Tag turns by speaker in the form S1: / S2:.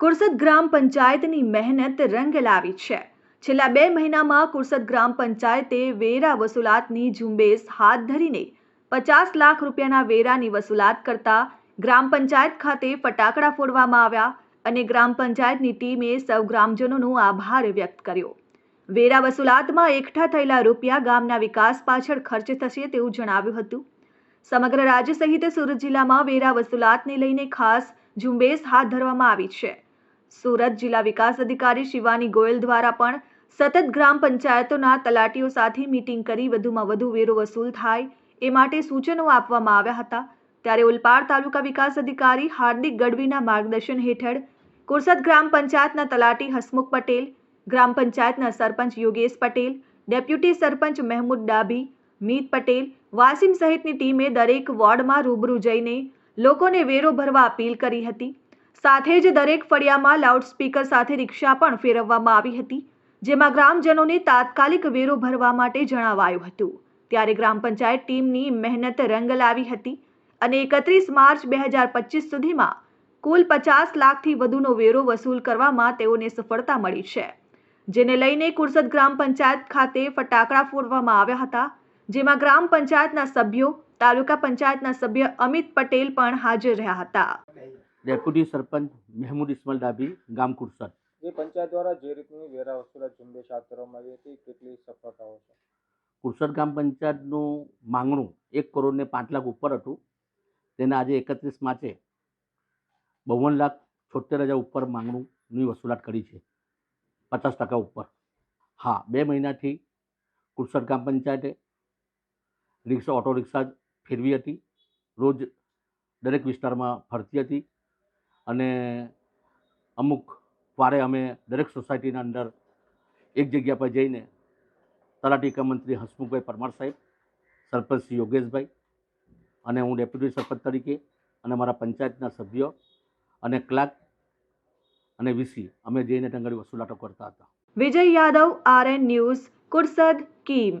S1: કુરસદ ગ્રામ પંચાયતની મહેનત રંગ લાવી છે. છેલ્લા બે મહિનામાં કુરસદ ગ્રામ પંચાયતે વેરા વસૂલાતની ઝુંબેશ હાથ ધરીને પચાસ લાખ રૂપિયાના વેરાની વસૂલાત કરતા ગ્રામ પંચાયત ખાતે ફટાકડા ફોડવામાં આવ્યા અને ગ્રામ પંચાયતની ટીમે સૌ ગ્રામજનોનો આભાર વ્યક્ત કર્યો. વેરા વસૂલાતમાં એકઠા થયેલા રૂપિયા ગામના વિકાસ પાછળ ખર્ચ થશે તેવું જણાવ્યું હતું. સમગ્ર રાજ્ય સહિત સુરત જિલ્લામાં વેરા વસૂલાતને લઈને ખાસ ઝુંબેશ હાથ ધરવામાં આવી છે. સુરત જિલ્લા વિકાસ અધિકારી શિવાની ગોયલ દ્વારા પણ સતત ગ્રામ પંચાયતોના તલાટીઓ સાથે મીટિંગ કરી વધુમાં વધુ વેરો વસૂલ થાય એ માટે સૂચનો આપવામાં આવ્યા હતા. ત્યારે ઉલપાડ તાલુકા વિકાસ અધિકારી હાર્દિક ગઢવીના માર્ગદર્શન હેઠળ કુરસદ ગ્રામ પંચાયતના તલાટી હસમુખ પટેલ, ગ્રામ પંચાયતના સરપંચ યોગેશ પટેલ, ડેપ્યુટી સરપંચ મહેમૂદ ડાભી, મીત પટેલ, વાસીમ સહિતની ટીમે દરેક વોર્ડમાં રૂબરૂ જઈને લોકોને વેરો ભરવા અપીલ કરી હતી. સાથે જ દરેક ફળિયામાં લાઉડસ્પીકર સાથે રિક્ષા પણ ફેરવવામાં આવી હતી, જેમાં ગ્રામજનોને તાત્કાલિક વેરો ભરવા માટે જણાવાયું હતું. ત્યારે ગ્રામ પંચાયત ટીમની મહેનત રંગ લાવી હતી અને એકત્રીસ માર્ચ બે હજાર પચીસ સુધીમાં કુલ પચાસ લાખથી વધુનો વેરો વસૂલ કરવામાં તેઓને સફળતા મળી છે, જેને લઈને કુરસદ ગ્રામ પંચાયત ખાતે ફટાકડા ફોડવામાં આવ્યા હતા, જેમાં ગ્રામ પંચાયતના સભ્યો, તાલુકા પંચાયતના સભ્ય અમિત પટેલ પણ હાજર રહ્યા હતા.
S2: ડેપ્યુટી સરપંચ મહેમૂદ ઇસ્માલ ડાબી ગામ કુરસદ.
S3: જે પંચાયત દ્વારા જે રીતની વેરા વસૂલાત ઝુંબેશ હાથ ધરવામાં આવી હતી કેટલી સફળતાઓ છે?
S2: કુરસદ ગ્રામ પંચાયતનું માંગણું એક કરોડ ને પાંચ લાખ ઉપર હતું. તેને આજે એકત્રીસ માર્ચે બાવન લાખ છોતેર હજાર ઉપર માંગણુંની વસૂલાત કરી છે પચાસ ટકા ઉપર. હા બે મહિનાથી કુરસદ ગ્રામ પંચાયતે રિક્ષા ઓટો રિક્ષા ફેરવી હતી. રોજ દરેક વિસ્તારમાં ફરતી હતી. અને અમુક વારે અમે દરેક સોસાયટીના અંદર એક જગ્યા પર જઈને તલાટી કમ મંત્રી હસમુખભાઈ પરમાર સાહેબ, સરપંચ યોગેશભાઈ અને હું ડેપ્યુટી સરપંચ તરીકે અને મારા પંચાયતના સભ્યો અને ક્લાર્ક અને વીસી અમે જઈને ટંગડી વસૂલાતો કરતા હતા.
S1: Vijay Yadav, RN news, Kursad, Kim.